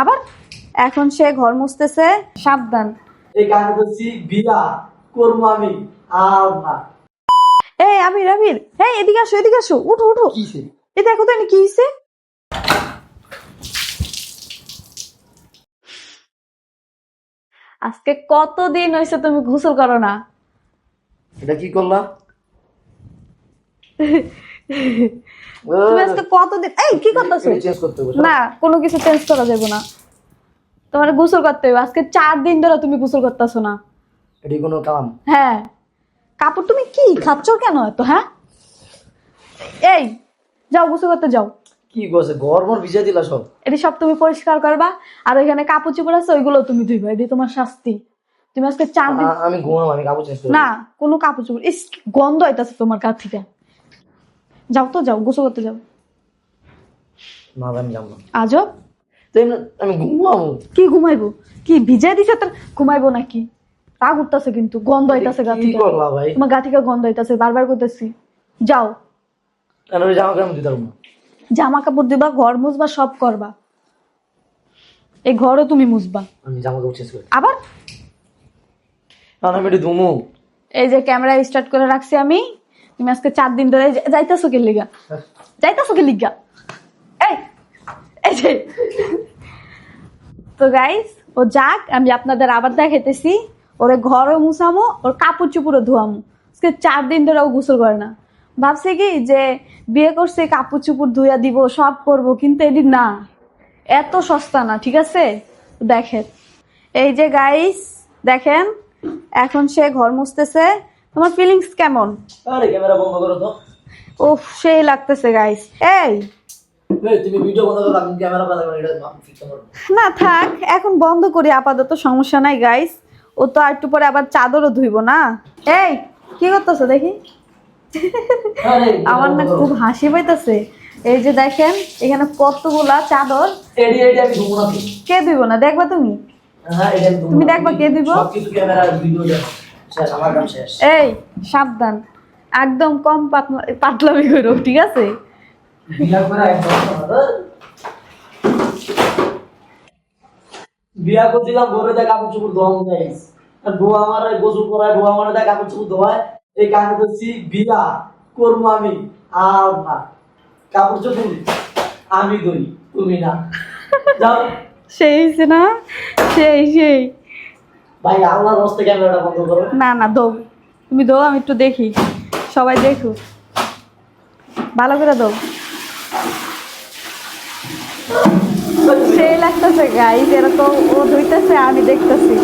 আবার? এখন সে ঘর মুছতেছে সাবধান। এই কাজ করছি বিয়া করব আমি। আর না এই আবির আবির এই এদিকে আসো এদিকে আসো। উঠো উঠো। এ দেখো তো কি হয়েছে আজকে কতদিন হয়েছে তুমি গোসল করো না? এটা কি করলা? তুমি আজকে কতদিন এই কি করতেছো? না কোনো কিছু চেঞ্জ করা যাবে না। তোমার গোসল করতে হবে। আজকে চার দিন ধরে তুমি গোসল করতেছো না। এটি কোনো কাম। হ্যাঁ। কাপড় তুমি কি খাচ্ছ কেন এত হ্যাঁ? এই যাও গোসল করতে যাও। কি করছে ভিজা দিলা সব। এটি সব তুমি পরিষ্কার করবা। আর ওইখানে কাপড় চোপড় আছে ওইগুলো তুমি ধুইবা। এটি তোমার শাস্তি। তুমি আজকে চার দিন আমি ঘুমাম আমি কাপড় চেঞ্জ না কোনো কাপড় চোপড় ইস গন্ধ হইতাছে তোমার গা থেকে। যাও তো যাও গোসল করতে যাও। আমি যাব না। আজও? আমি ঘুমাবো। কি ঘুমাইবো? কি ভিজাই দিছে তোর ঘুমাইবো নাকি? রাগ উঠতেছে কিন্তু গন্ধ হইতাছে গা থেকে। তোমার গা থেকে গন্ধ হইতাছে বারবার করতেছি। যাও। জামা কাপড় দিতে জামা কাপড় দিবা ঘর মুছবা সব করবা। এই ঘরও তুমি মুছবা। আমি জামা কাপড় চেঞ্জ করি। আবার? আমি একটু ধুমু। এই যে ক্যামেরা স্টার্ট করে রাখছি আমি। তুমি আজকে চার দিন ধরে যাইতাছো কে লিগা? যাইতাছো কে লিগা? এই এই যে। তো গাইস ও যাক, আমি আপনাদের আবার দেখাইতেছি। ওরে ঘরও মুছামো, ওর কাপড় চুপুরও ধোয়ামো। আজকে চার দিন ধরে ও গোসল করে না। ভাবছে কি যে বিয়ে করছে কাপড় চুপুর ধুইয়া দিব, সব করব, কিন্তু এটি না। এত সস্তা না, ঠিক আছে? দেখেন। এই যে গাইস দেখেন, এখন সে ঘর মুছতেছে। তোমার ফিলিংস কেমন? আরে ক্যামেরা বন্ধ করো তো। উফ সেই লাগতেছে গাইস এই! তুমি ভিডিও বন্ধ করো আমি ক্যামেরা বন্ধ করো না থাক এখন বন্ধ করি আপাতত সমস্যা নাই গাইস ও তো আর একটু পরে আবার চাদরও ধুইব না। এই কি করতেছো দেখি? আমার না খুব হাসি পাইতেছে। এই যে দেখেন এখানে কতগুলা চাদর। এডি এডি আমি ঘুমো না কে দিব না? দেখবা তুমি? হ্যাঁ এটা তুমি দেখবা কে দিব? সবকিছু ক্যামেরা ভিডিও দেখো। শেষ। এই সাবধান। একদম কম পাতলা পাতলামি করো ঠিক আছে? বিয়া করছিলাম দেখ কাপড় চোপড় ধোয়া আর ধোয়া আমার গোসল করায় ধোয়া আমার দেখ কাপড় চোপড় ধোয়ায়। এই কাজ করছি বিয়া। করব আমি। আর না কাপড় চোপড় আমি ধরি তুমি না। যাও। সেই না? সেই সেই। ভাই, আল্লাহর হস্তে ক্যামেরাটা বন্ধ করো। না না দৌ তুমি দৌ আমি একটু দেখি। সবাই দেখো ভালো করে দৌ সেই লাগতেছে গাই এরকম ও ধুইতেছে, আমি দেখতেছি।